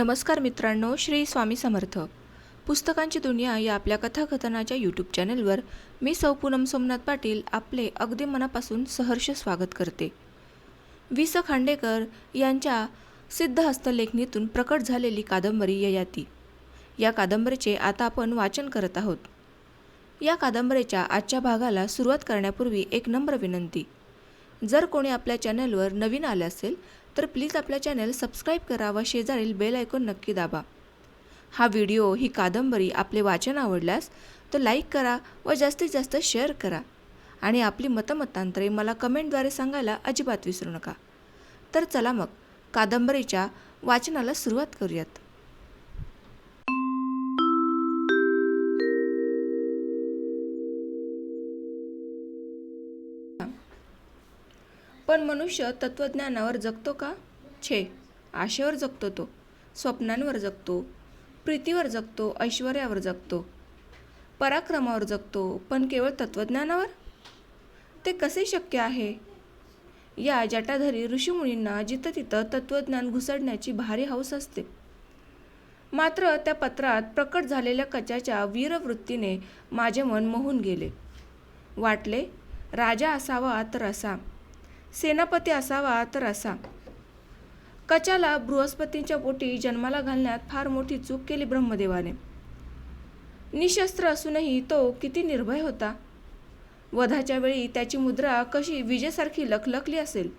नमस्कार मित्रांनो श्री स्वामी समर्थ. पुस्तकांची दुनिया या आपल्या कथाकथनाच्या यूट्यूब चॅनलवर मी सौ पूनम सोमनाथ पाटील आपले अगदी मनापासून सहर्ष स्वागत करते. वि स खांडेकर यांच्या सिद्धहस्तलेखणीतून प्रकट झालेली कादंबरी ययाती. या कादंबरीचे आता आपण वाचन करत आहोत. या कादंबरीच्या आजच्या भागाला सुरुवात करण्यापूर्वी एक नम्र विनंती. जर कोणी आपल्या चॅनलवर नवीन आले असेल तर प्लीज आपल्या चॅनल सबस्क्राईब करा व शेजारील बेल ऐकून नक्की दाबा. हा व्हिडिओ ही कादंबरी आपले वाचन आवडल्यास तर लाईक करा व जास्तीत जास्त शेअर करा. आणि आपली मतमतांतरे मला कमेंटद्वारे सांगायला अजिबात विसरू नका. तर चला मग कादंबरीच्या वाचनाला सुरुवात करूयात. पण मनुष्य तत्त्वज्ञानावर जगतो का? छे. आशेवर जगतो तो. स्वप्नांवर जगतो. प्रीतीवर जगतो. ऐश्वर्यावर जगतो. पराक्रमावर जगतो. पण केवळ तत्त्वज्ञानावर? ते कसे शक्य आहे? या जटाधरी ऋषीमुनींना जिथं तिथं तत्त्वज्ञान घुसडण्याची भारी हौस असते. मात्र त्या पत्रात प्रकट झालेल्या कचाच्या वीरवृत्तीने माझे मन मोहून गेले. वाटले राजा असावा तर असा. सेनापती असावा तर असा. कचाला बृहस्पतींच्या पोटी जन्माला घालण्यात फार मोठी चूक केली ब्रह्मदेवाने. निशस्त्र असूनही तो किती निर्भय होता. वधाच्या वेळी त्याची मुद्रा कशी विजेसारखी लखलखली असेल.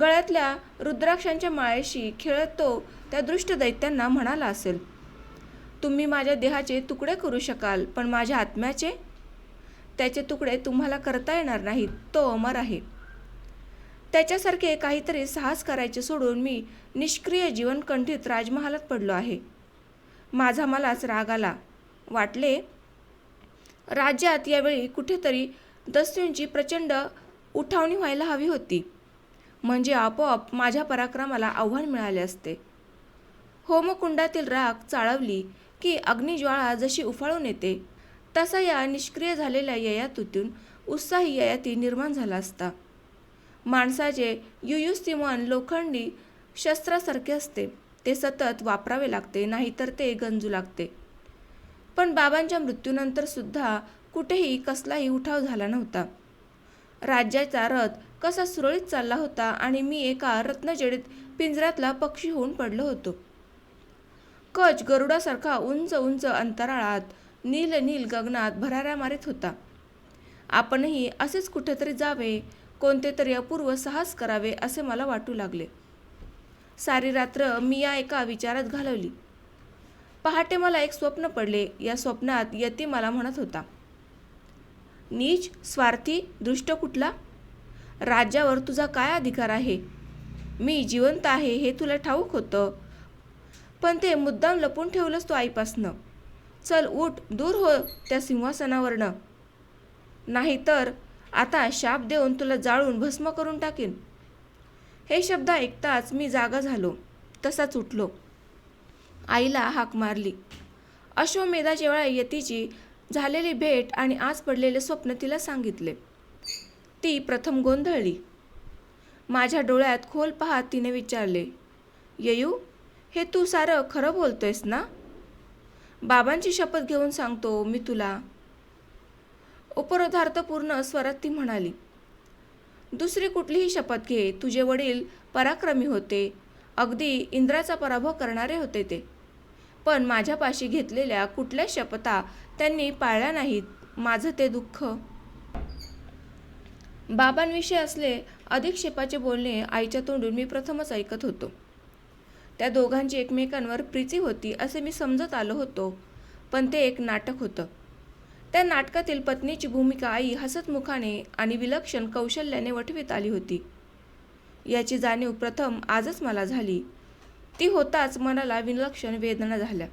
गळ्यातल्या रुद्राक्षांच्या माळेशी खेळत तो त्या दृष्ट दैत्यांना म्हणाला असेल तुम्ही माझ्या देहाचे तुकडे करू शकाल पण माझ्या आत्म्याचे? त्याचे तुकडे तुम्हाला करता येणार नाहीत तो अमर आहे. त्याच्यासारखे काहीतरी साहस करायचे सोडून मी निष्क्रिय जीवनकंठीत राजमहालात पडलो आहे. माझा मलाच राग आला. वाटले राज्यात यावेळी कुठेतरी दस्यूंची प्रचंड उठावणी व्हायला हवी होती. म्हणजे आपोआप माझ्या पराक्रमाला आव्हान मिळाले असते. होमकुंडातील राख चाळवली की अग्निज्वाळा जशी उफाळून येते तसा या निष्क्रिय झालेल्या ययातूतून उत्साही ययाती निर्माण झाला असता. माणसाचे युयुस्तिमन लोखंडी शस्त्रासारखे असते. ते सतत वापरावे लागते नाहीतर ते गंजू लागते. पण बाबांच्या मृत्यूनंतर सुद्धा कुठेही कसलाही उठाव झाला नव्हता. राज्याचा रथ कसा सुरळीत चालला होता आणि मी एका रत्नजडीत पिंजऱ्यातला पक्षी होऊन पडलो होतो. कच गरुडासारखा उंच उंच अंतराळात नील नील गगनात भराऱ्या मारित होता. आपणही असेच कुठेतरी जावे कोणते तरी अपूर्व साहस करावे असे मला वाटू लागले. सारी रात्र मी या एका विचारात घालवली. पहाटे मला एक स्वप्न पडले. या स्वप्नात यती मला म्हणत होता नीच स्वार्थी दृष्ट कुठला? राज्यावर तुझा काय अधिकार आहे? मी जिवंत आहे हे तुला ठाऊक होतं. पण ते मुद्दाम लपून ठेवलंस तू आईपासनं. चल उठ दूर हो त्या सिंहासनावरनं. नाहीतर आता शाप देऊन तुला जाळून भस्म करून टाकीन. हे शब्द ऐकताच मी जागा झालो तसाच उठलो. आईला हाक मारली. अश्वमेधाच्या वेळा यतीची झालेली भेट आणि आज पडलेले स्वप्न तिला सांगितले. ती प्रथम गोंधळली. माझ्या डोळ्यात खोल पाहत तिने विचारले येयू हे तू सारं खरं बोलतोयस ना? बाबांची शपथ घेऊन सांगतो मी तुला. उपरोधार्थपूर्ण स्वरात ती म्हणाली दुसरी कुठलीही शपथ घे तुझे वडील पराक्रमी होते. अगदी इंद्राचा पराभव करणारे होते ते. पण माझ्यापाशी घेतलेल्या कुठल्या शपथा त्यांनी पाळल्या नाहीत. माझं ते दुःख. बाबांविषयी असले अधिक शेपाचे बोलणे आईच्या तोंडून मी प्रथमच ऐकत होतो. त्या दोघांची एकमेकांवर प्रीती होती असे मी समजत आलो होतो पण ते एक नाटक होतं. त्या नाटकातील पत्नीची भूमिका आई हसतमुखाने आणि विलक्षण कौशल्याने वठवित आली होती. याची जाणीव प्रथम आजच मला झाली. ती होताच मनाला विलक्षण वेदना झाल्या.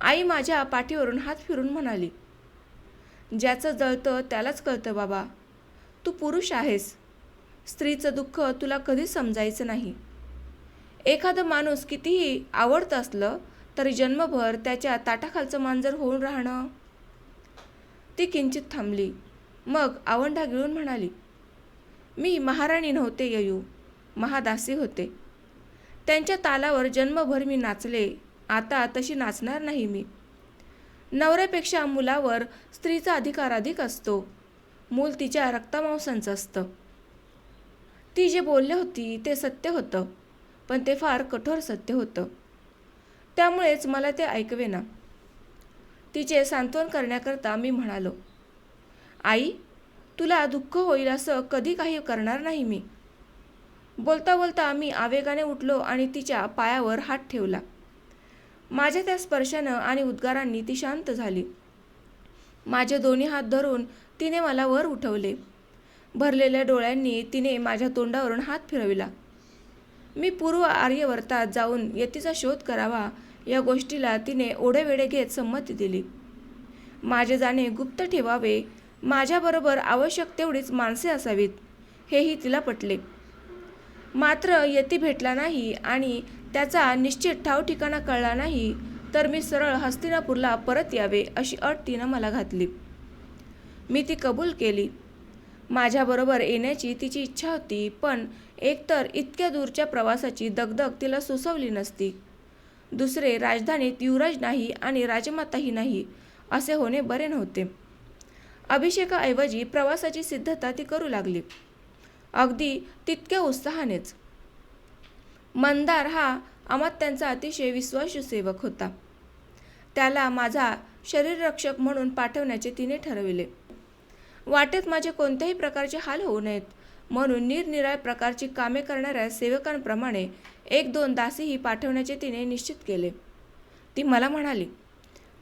आई माझ्या पाठीवरून हात फिरून म्हणाली ज्याचं जळतं त्यालाच कळतं बाबा. तू पुरुष आहेस. स्त्रीचं दुःख तुला कधीच समजायचं नाही. एखादं माणूस कितीही आवडतं असलं तरी जन्मभर त्याच्या ताटाखालचं मांजर होऊन राहणं ती किंचित थांबली. मग आवंढा गिळून म्हणाली मी महाराणी नव्हते ययू. महादासी होते. त्यांच्या तालावर जन्मभर मी नाचले. आता तशी नाचणार नाही मी. नवऱ्यापेक्षा मुलावर स्त्रीचा अधिकार अधिक असतो. मूल तिच्या रक्तामांसांचं असतं. ती जे बोलले होती ते सत्य होतं. पण ते फार कठोर सत्य होतं. त्यामुळेच मला ते ऐकवेना. तिचे सांत्वन करण्याकरता मी म्हणालो आई तुला दुःख होईल असं कधी काही करणार नाही मी. बोलता बोलता मी आवेगाने उठलो आणि तिच्या पायावर हात ठेवला. माझ्या त्या स्पर्शानं आणि उद्गारांनी ती शांत झाली. माझे दोन्ही हात धरून तिने मला वर उठवले. भरलेल्या डोळ्यांनी तिने माझ्या तोंडावरून हात फिरविला. मी पूर्व आर्यवर्तात जाऊन यतीचा शोध करावा या गोष्टीला तिने ओढेवेढे घेत संमती दिली. माझे जाणे गुप्त ठेवावे माझ्याबरोबर आवश्यक तेवढीच माणसे असावीत हेही तिला पटले. मात्र यती भेटला नाही आणि त्याचा निश्चित ठाव ठिकाणा कळला नाही तर मी सरळ हस्तिनापूरला परत यावे अशी अट तिनं मला घातली. मी ती कबूल केली. माझ्याबरोबर येण्याची तिची इच्छा होती पण एकतर इतक्या दूरच्या प्रवासाची दगदग तिला सुचवली नसती. दुसरे राजधानीत युवराज नाही आणि राजमाताही नाही असे होणे बरे नव्हते. अभिषेकाऐवजी प्रवासाची सिद्धता ती करू लागली. अगदी तितक्या उत्साहानेच. मंदार हा अमात्यांचा अतिशय विश्वासू सेवक होता. त्याला माझा शरीररक्षक म्हणून पाठवण्याचे तिने ठरविले. वाटेत माझे कोणत्याही प्रकारचे हाल होऊ नयेत. म्हणून निरनिराळ्या प्रकारची कामे करणाऱ्या सेवकांप्रमाणे एक दोन दासीही पाठवण्याचे तिने निश्चित केले. ती मला म्हणाली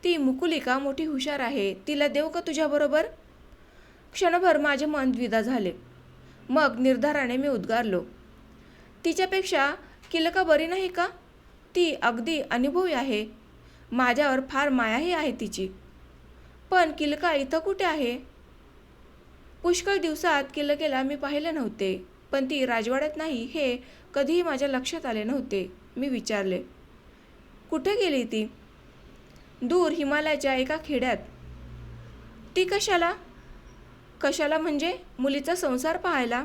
ती मुकुलिका मोठी हुशार आहे तिला देऊ का तुझ्याबरोबर क्षणभर माझे मन द्विधा झाले. मग निर्धाराने मी उद्गारलो तिच्यापेक्षा किलका बरी नाही का? ती अगदी अनुभवी आहे. माझ्यावर फार मायाही आहे तिची. पण किलका इथं कुठे आहे? पुष्कळ दिवसात किलकेला मी पाहिले नव्हते पण ती राजवाड्यात नाही हे कधीही माझ्या लक्षात आले नव्हते मी विचारले. कुठे गेली ती? दूर हिमालयाच्या एका खेड्यात. ती कशाला? कशाला म्हणजे? मुलीचा संसार पाहायला.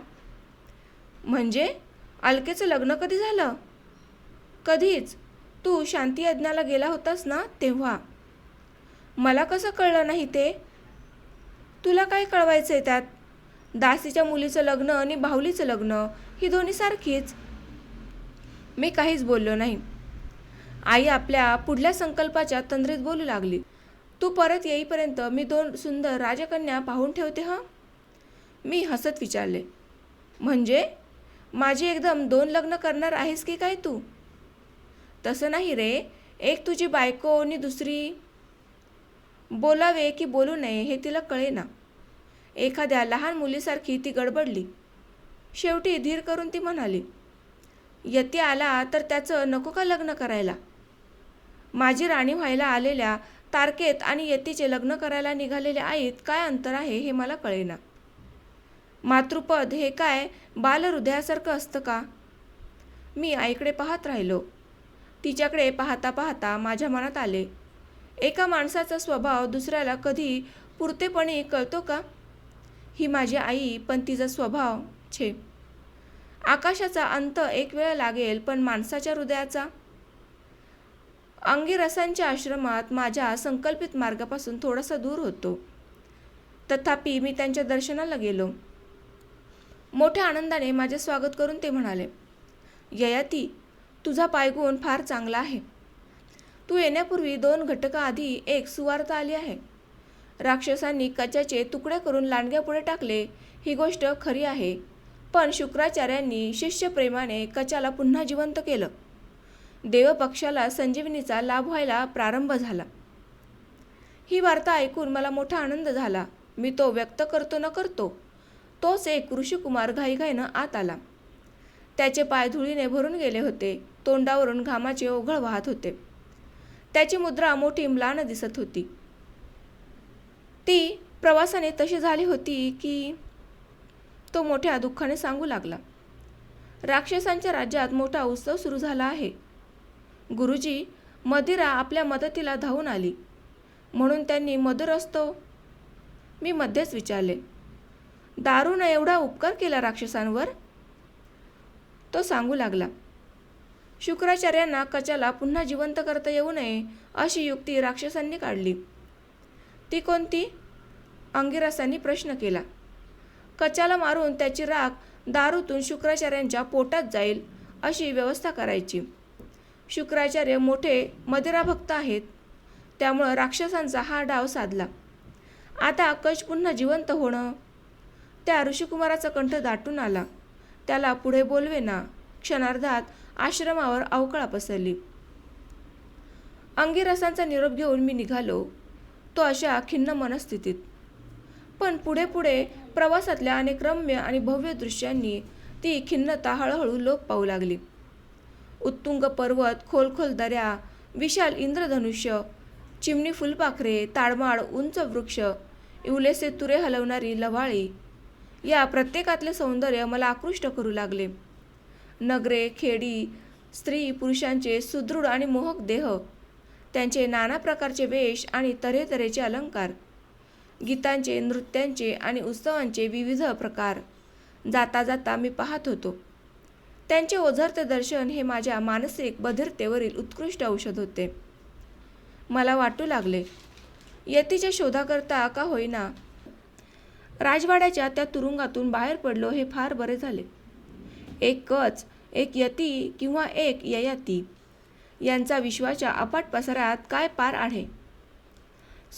म्हणजे? अलकेचं लग्न कधी झालं? कधीच. तू शांती यज्ञाला गेला होतास ना तेव्हा. मला कसं कळलं नाही ते? तुला काय कळवायचं आहे त्यात? दासीच्या मुलीचं लग्न आणि बाहुलीचं लग्न ही दोन्ही सारखीच. मी काहीच बोललो नाही. आई आपल्या पुढल्या संकल्पाच्या तंद्रीत बोलू लागली. तू परत येईपर्यंत मी दोन सुंदर राजकन्या पाहून ठेवते हं? मी हसत विचारले. म्हणजे? माझी एकदम दोन लग्न करणार आहेस की काय तू? तसं नाही रे. एक तुझी बायको आणि दुसरी बोलावे की बोलू नये हे तिला कळेना. एखाद्या लहान मुलीसारखी ती गडबडली. शेवटी धीर करून ती म्हणाली यती आला तर त्याचं नको का लग्न करायला? माझी राणी व्हायला आलेल्या तारकेत आणि यतीचे लग्न करायला निघालेल्या आईत काय अंतर आहे हे मला कळेना. मातृपद हे काय बालहृदयासारखं असतं का? मी आईकडे पाहत राहिलो. तिच्याकडे पाहता पाहता माझ्या मनात आले एका माणसाचा स्वभाव दुसऱ्याला कधी पुरतेपणे कळतो का? ही माझी आई पण तिचा स्वभाव छे. आकाशाचा अंत एक वेळ लागेल पण माणसाच्या हृदयाचा? अंगिरसांच्या आश्रमात माझ्या संकल्पित मार्गापासून थोडासा दूर होतो. तथापि मी त्यांच्या दर्शनाला गेलो. मोठ्या आनंदाने माझे स्वागत करून ते म्हणाले ययाती तुझा पायगुण फार चांगला आहे. तू येण्यापूर्वी दोन घटकाआधी एक सुवार्ता आली आहे. राक्षसांनी कचाचे तुकडे करून लांडग्यापुढे टाकले ही गोष्ट खरी आहे. पण शुक्राचार्यांनी शिष्यप्रेमाने कचाला पुन्हा जिवंत केलं. देवपक्षाला संजीवनीचा लाभ व्हायला प्रारंभ झाला. ही वार्ता ऐकून मला मोठा आनंद झाला. मी तो व्यक्त करतो न करतो तोच एक ऋषिकुमार घाईघाईनं आत आला. त्याचे पाय धुळीने भरून गेले होते तोंडावरून घामाचे ओघळ वाहत होते. त्याची मुद्रा मोठी म्लान दिसत होती. ती प्रवासाने तशी झाली होती की तो मोठ्या दुःखाने सांगू लागला. राक्षसांच्या राज्यात मोठा उत्सव सुरू झाला आहे. गुरुजी मदिरा आपल्या मदतीला धावून आली. म्हणून त्यांनी मधुर असतो मी मध्येच विचारले दारूनं एवढा उपकार केला राक्षसांवर? तो सांगू लागला शुक्राचार्यांना कचाला पुन्हा जिवंत करता येऊ नये अशी युक्ती राक्षसांनी काढली. ती कोणती? अंगिरासांनी प्रश्न केला. कचाला मारून त्याची राख दारूतून शुक्राचार्यांच्या पोटात जाईल अशी व्यवस्था करायची. शुक्राचार्य मोठे मदिराभक्त आहेत. त्यामुळं राक्षसांचा हा डाव साधला. आता कच पुन्हा जिवंत होणं? त्या ऋषिकुमाराचा कंठ दाटून आला. त्याला पुढे बोलवेना. क्षणार्धात आश्रमावर अवकळा पसरली. अंगिरसांचा निरोप घेऊन मी निघालो. तो अशा खिन्न मनस्थितीत. पण पुढे पुढे प्रवासातल्या अनेक रम्य आणि भव्य दृश्यांनी ती खिन्नता हळूहळू लोप पाहू लागली. उत्तुंग पर्वत खोलखोल दऱ्या विशाल इंद्रधनुष्य चिमणी फुलपाखरे ताडमाड उंच वृक्ष इवलेसे तुरे हलवणारी लवाळी या प्रत्येकातले सौंदर्य मला आकृष्ट करू लागले. नगरे खेडी स्त्री पुरुषांचे सुदृढ आणि मोहक देह त्यांचे नाना प्रकारचे वेश आणि तऱ्हेतऱ्हेचे अलंकार गीतांचे नृत्यांचे आणि उत्सवांचे विविध प्रकार. जाता जाता मी पाहत होतो. त्यांचे ओझरते दर्शन हे माझ्या मानसिक बधिरतेवरील उत्कृष्ट औषध होते. मला वाटू लागले यतीच्या शोधाकरता का होईना? राजवाड्याच्या त्या तुरुंगातून बाहेर पडलो हे फार बरे झाले. एक कच एक यती किंवा एक ययाती. यांचा विश्वाच्या अपाट पसारात काय पार आहे?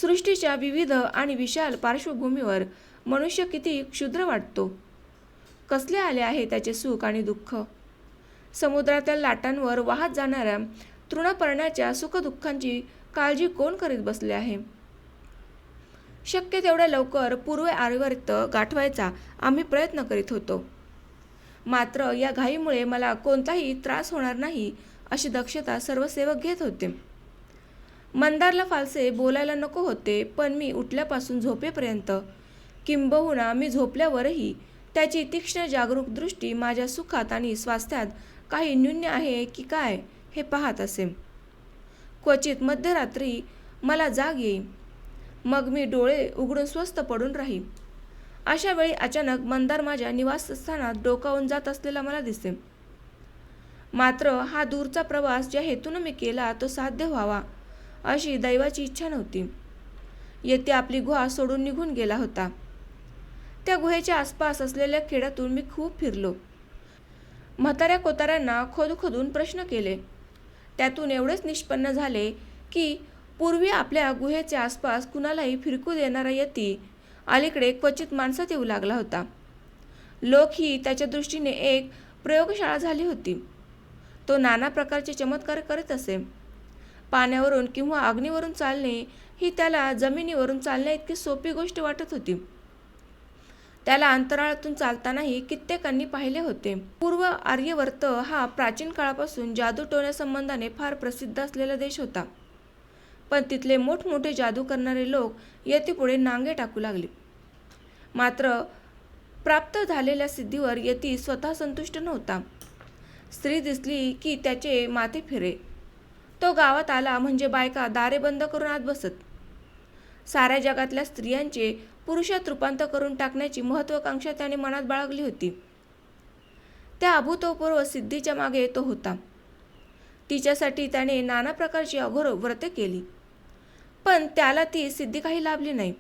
सृष्टीच्या विविध आणि विशाल पार्श्वभूमीवर मनुष्य किती क्षुद्र वाटतो? कसले आले आहे त्याचे सुख आणि दुःख? समुद्रातील लाटांवर वाहत जाणाऱ्या तृणपर्णाच्या सुखदुःखांची काळजी कोण करीत बसले आहे? शक्य तेवढ्या लवकर पूर्व आर्वर्त गाठवायचा आम्ही प्रयत्न करीत होतो. मात्र या घाईमुळे मला कोणताही त्रास होणार नाही अशी दक्षता सर्व सेवक घेत होते. मंदारला फालसे बोलायला नको होते पण मी उठल्यापासून झोपेपर्यंत किंबहुना मी झोपल्यावरही त्याची तीक्ष्ण जागरूक दृष्टी माझ्या सुखात आणि स्वास्थ्यात काही न्यून्य आहे की काय हे पाहत असे. क्वचित मध्यरात्री मला जाग येई. मग मी डोळे उघडून स्वस्त पडून राही. अशा वेळी अचानक मंदार माझ्या निवासस्थानात डोकावून जात असलेला मला दिसे मात्र हा दूरचा प्रवास ज्या हेतून मी केला तो साध्य व्हावा अशी दैवाची इच्छा नव्हती. येथे आपली गुहा सोडून निघून गेला होता. त्या गुहेच्या आसपास असलेल्या खेड्यातून मी खूप फिरलो. म्हाताऱ्या कोताऱ्यांना खोदखोदून प्रश्न केले. त्यातून एवढेच निष्पन्न झाले की पूर्वी आपल्या गुहेच्या आसपास कुणालाही फिरकू देणारा यती अलीकडे क्वचित माणसात येऊ लागला होता. लोक ही त्याच्या दृष्टीने एक प्रयोगशाळा झाली होती. तो नाना प्रकारचे चमत्कार करत असे. पाण्यावरून किंवा अग्नीवरून चालणे ही त्याला जमिनीवरून चालण्या इतकी सोपी गोष्ट वाटत होती. त्याला अंतराळातून चालतानाही कित्येकांनी पाहिले होते. पूर्व आर्यवर्त हा प्राचीन काळापासून जादू टोण्यासंबंधाने फार प्रसिद्ध असलेला देश होता. पण तिथले मोठमोठे जादू करणारे लोक यतीपुढे नांगे टाकू लागले. मात्र प्राप्त झालेल्या सिद्धीवर यती स्वतः संतुष्ट नव्हता. स्त्री दिसली की त्याचे माथे फिरे. तो गावात आला म्हणजे बायका दारे बंद करून आत बसत. साऱ्या जगातल्या स्त्रियांचे पुरुषात रूपांतर करून टाकण्याची महत्वाकांक्षा त्याने मनात बाळगली होती. त्या अभूतपूर्व सिद्धीच्या मागे तो होता. तिच्यासाठी त्याने नाना प्रकारची अघोर व्रते केली. पण त्याला ती सिद्धी काही लाभली नाही.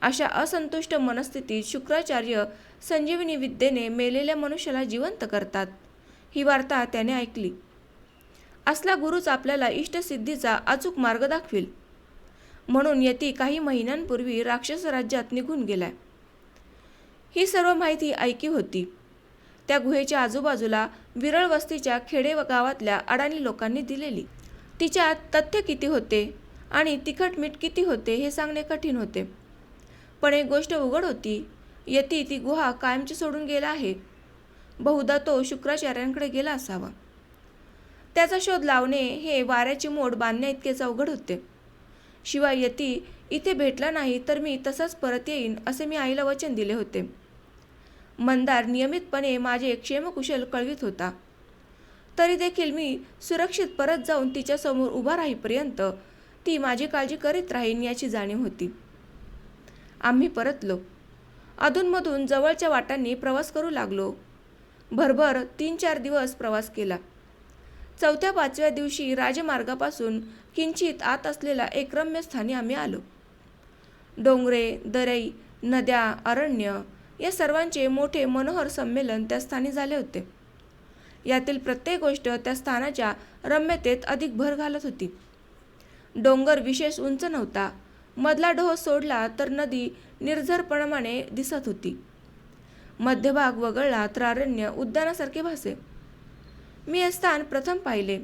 अशा असंतुष्ट मनस्थितीत शुक्राचार्य संजीवनी विद्येने मेलेल्या मनुष्याला जिवंत करतात ही वार्ता त्याने ऐकली. असला गुरुच आपल्याला इष्टसिद्धीचा अचूक मार्ग दाखवेल. म्हणून यती काही महिन्यांपूर्वी राक्षस राज्यात निघून गेलाय. ही सर्व माहिती ऐकी होती. त्या गुहेच्या आजूबाजूला विरळ वस्तीच्या खेडे व गावातल्या अडाणी लोकांनी दिलेली. तिच्यात तथ्य किती होते? आणि तिखट मीठ किती होते हे सांगणे कठीण होते. पण एक गोष्ट उघड होती यती ती गुहा कायमची सोडून गेला आहे. बहुधा तो शुक्राचार्यांकडे गेला असावा. त्याचा शोध लावणे हे वाऱ्याची मोड बांधण्या इतकेच अवघड होते. शिवाय यती इथे भेटला नाही तर मी तसाच परत येईन असे मी आईला वचन दिले होते. मंदार नियमितपणे माझे क्षेमकुशल कळवित होता. तरी देखील मी सुरक्षित परत जाऊन तिच्यासमोर उभा राहीपर्यंत ती माझी काळजी करीत राहीन याची जाणीव होती. आम्ही परतलो. अधूनमधून जवळच्या वाटांनी प्रवास करू लागलो. भरभर तीन चार दिवस प्रवास केला. चौथ्या पाचव्या दिवशी राजमार्गापासून किंचित आत असलेल्या एक रम्य स्थानी आम्ही आलो. डोंगरे दरई नद्या अरण्य या सर्वांचे मोठे मनोहर संमेलन त्या स्थानी झाले होते. यातील प्रत्येक गोष्ट त्या स्थानाच्या रम्यतेत अधिक भर घालत होती. डोंगर विशेष उंच नव्हता. मधला डोह सोडला तर नदी निर्झरपणाने दिसत होती. मध्यभाग वगळला तर अरण्य उद्यानासारखे भासे. मी हे स्थान प्रथम पाहिले.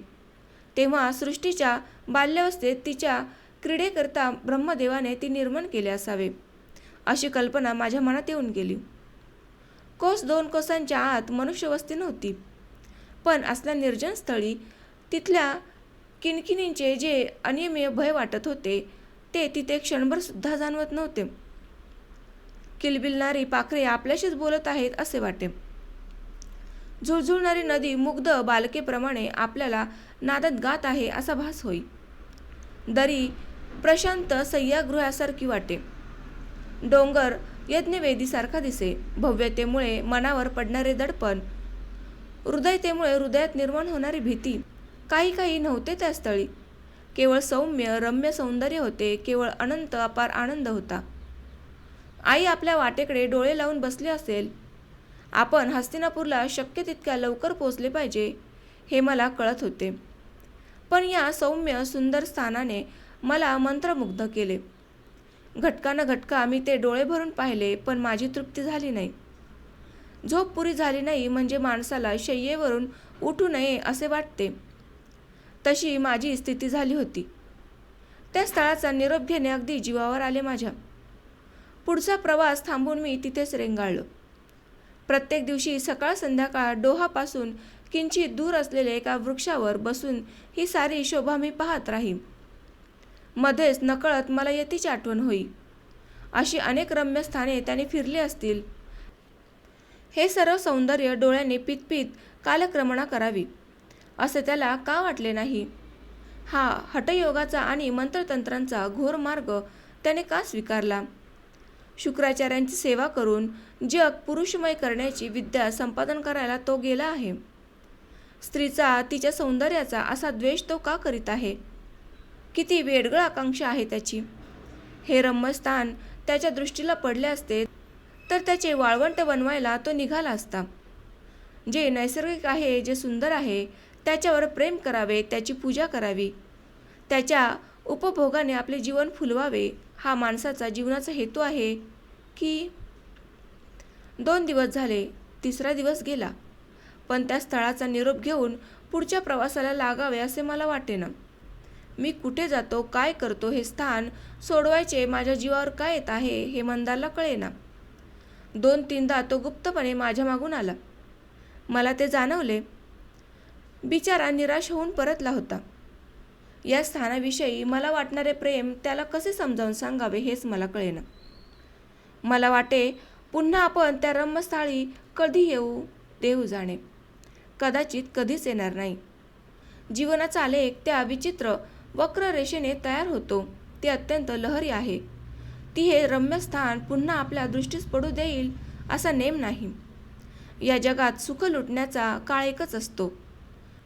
तेव्हा सृष्टीच्या बाल्यावस्थेत तिच्या क्रीडेकरता ब्रह्मदेवाने ती निर्माण केले असावे अशी कल्पना माझ्या मनात येऊन गेली. कोस दोन कोसांच्या आत मनुष्यवस्ती नव्हती पण असल्या निर्जन स्थळी तिथल्या किणकिणींचे जे अनियमीय भय वाटत होते ते तिथे क्षणभर सुद्धा जाणवत नव्हते. किलबिलणारी पाखरे आपल्याशीच बोलत आहेत असे वाटे झुळझुळणारी नदी मुग्ध बालकेप्रमाणे आपल्याला नादात गात आहे असा भास होई. दरी प्रशांत सह्यागृहासारखी वाटे डोंगर यज्ञवेदीसारखा दिसे. भव्यतेमुळे मनावर पडणारे दडपण. हृदयतेमुळे हृदयात निर्माण होणारी भीती. काही काही नव्हते त्या स्थळी. केवळ सौम्य रम्य सौंदर्य होते केवळ अनंत अपार आनंद होता. आई आपल्या वाटेकडे डोळे लावून बसली असेल. आपण हस्तिनापूरला शक्य तितक्या लवकर पोचले पाहिजे हे मला कळत होते. पण या सौम्य सुंदर स्थानाने मला मंत्रमुग्ध केले. घटकानं घटका मी ते डोळे भरून पाहिले पण माझी तृप्ती झाली नाही. झोप पुरी झाली नाही म्हणजे माणसाला शय्येवरून उठू नये असे वाटते. तशी माझी स्थिती झाली होती. त्या स्थळाचा निरोप घेणे अगदी जीवावर आले माझ्या. पुढचा प्रवास थांबून मी तिथेच रेंगाळलो. प्रत्येक दिवशी सकाळ संध्याकाळ डोहापासून किंचित दूर असलेल्या एका वृक्षावर बसून ही सारी शोभा मी पाहत राही मध्येच नकळत मला यतीची आठवण होई. अशी अनेक रम्य स्थाने त्याने फिरली असतील. हे सर्व सौंदर्य डोळ्याने पितपित कालक्रमणा करावी. असे त्याला का वाटले नाही? हा हठयोगाचा आणि मंत्रतंत्रांचा घोर मार्ग त्याने का स्वीकारला? शुक्राचार्यांची सेवा करून जग पुरुषमय करण्याची विद्या संपादन करायला तो गेला आहे. स्त्रीचा तिच्या सौंदर्याचा असा द्वेष तो का करीत आहे? किती वेडगळ आकांक्षा आहे त्याची. हे रम्यस्थान त्याच्या दृष्टीला पडले असते तर त्याचे वाळवंट बनवायला तो निघाला असता. जे नैसर्गिक आहे जे सुंदर आहे त्याच्यावर प्रेम करावे त्याची पूजा करावी. त्याच्या उपभोगाने आपले जीवन फुलवावे हा माणसाचा जीवनाचा हेतू आहे की दोन दिवस झाले तिसरा दिवस गेला. पण त्या स्थळाचा निरोप घेऊन पुढच्या प्रवासाला लागावे असे मला वाटेना. मी कुठे जातो काय करतो हे स्थान सोडवायचे माझ्या जीवावर काय येत आहे हे मंदारला कळेना. दोन तीनदा तो गुप्तपणे माझ्या मागून आला. मला ते जाणवले बिचारा निराश होऊन परतला होता. या स्थानाविषयी मला वाटणारे प्रेम त्याला कसे समजावून सांगावे हेच मला कळेना. मला वाटे पुन्हा आपण त्या रम्यस्थळी कधी येऊ देऊ जाणे. कदाचित कधीच येणार नाही. जीवनाचा आलेख त्या विचित्र वक्र रेषेने तयार होतो. ती अत्यंत लहरी आहे. ती हे रम्यस्थान पुन्हा आपल्या दृष्टीस पडू देईल असा नेम नाही. या जगात सुख लुटण्याचा काळ एकच असतो.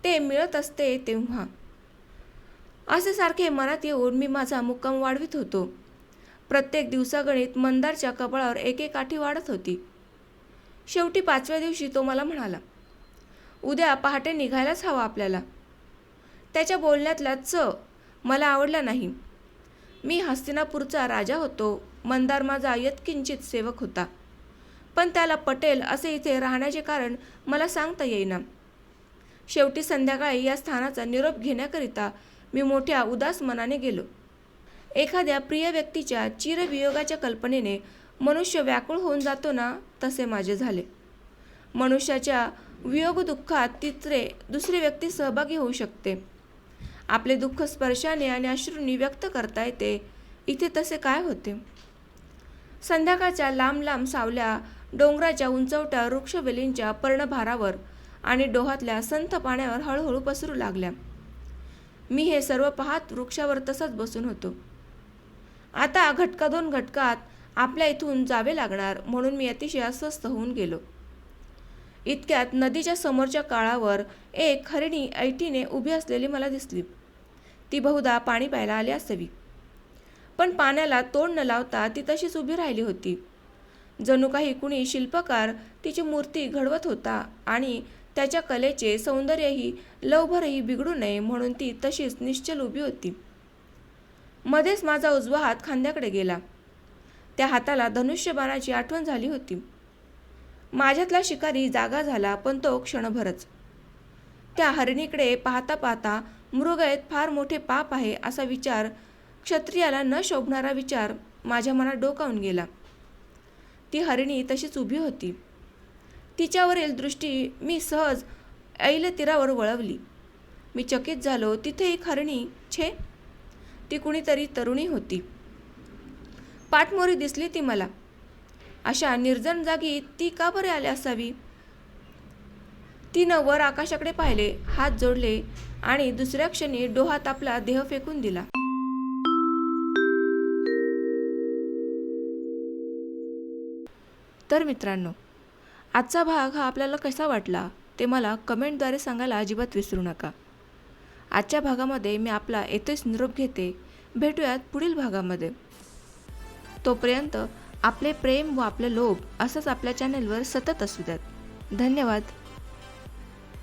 ते मिळत असते तेव्हा. असे सारखे मनात येऊन मी माझा मुक्काम वाढवित होतो. प्रत्येक दिवसागणित मंदारच्या कपाळावर एक एक काठी वाढत होती. शेवटी पाचव्या दिवशी तो मला म्हणाला उद्या पहाटे निघायलाच हवा आपल्याला. त्याच्या बोलण्यातला च मला आवडला नाही. मी हस्तिनापूरचा राजा होतो. मंदार माझा यत्किंचित सेवक होता. पण त्याला पटेल असे इथे राहण्याचे कारण मला सांगता येईना. शेवटी संध्याकाळी या स्थानाचा निरोप घेण्याकरिता मी मोठ्या उदास मनाने गेलो. एखाद्या प्रिय व्यक्तीच्या चिरवियोगाच्या कल्पनेने मनुष्य व्याकुळ होऊन जातो ना तसे माझे झाले. मनुष्याच्या वियोग दुःखात तिसरे दुसरी व्यक्ती सहभागी होऊ शकते. आपले दुःख स्पर्शाने आणि अश्रूंनी व्यक्त करता येते इथे तसे काय होते? संध्याकाळच्या लांब लांब सावल्या डोंगराच्या उंचवट्या वृक्षवेलींच्या पर्णभारावर आणि डोहातल्या संथ पाण्यावर हळूहळू पसरू लागल्या. मी हे सर्व पाहत वृक्षावर तसंच बसून होतो. आता घटका दोन घटकात आपल्या इथून जावे लागणार म्हणून मी अतिशय अस्वस्थ होऊन गेलो. इतक्यात नदीच्या समोरच्या काळावर एक हरिणी ऐटीने उभी असलेली मला दिसली. ती बहुधा पाणी प्यायला आली असावी. पण पाण्याला तोंड न लावता ती तशीच उभी राहिली होती. जणू काही कुणी शिल्पकार तिची मूर्ती घडवत होता आणि त्याच्या कलेचे सौंदर्यही लवभरही बिघडू नये म्हणून ती तशीच निश्चल उभी होती. मध्येच माझा उजवा हात खांद्याकडे गेला. त्या हाताला धनुष्यबाणाची आठवण झाली होती. माझ्यातला शिकारी जागा झाला पण तो क्षणभरच. त्या हरिणीकडे पाहता पाहता मृगयत फार मोठे पाप आहे असा विचार क्षत्रियाला न शोभणारा विचार माझ्या मनात डोकावून गेला. ती हरिणी तशीच उभी होती. तिच्यावरील दृष्टी मी सहज ऐल तीरावर वळवली. मी चकित झालो. तिथे एक हरणी छे? ती कुणीतरी तरुणी होती. पाठमोरी दिसली ती मला. अशा निर्जन जागी ती का बरे आली असावी? तिनं वर आकाशाकडे पाहिले हात जोडले आणि दुसऱ्या क्षणी डोहात आपला देह फेकून दिला. तर मित्रांनो आजचा भाग हा आपल्याला कसा वाटला ते मला कमेंटद्वारे सांगायला अजिबात विसरू नका. आजच्या भागामध्ये मी आपला येथेच निरोप घेते. भेटूयात पुढील भागामध्ये. तोपर्यंत आपले प्रेम व आपले लोभ असंच आपल्या चॅनेलवर सतत असू द्यात. धन्यवाद.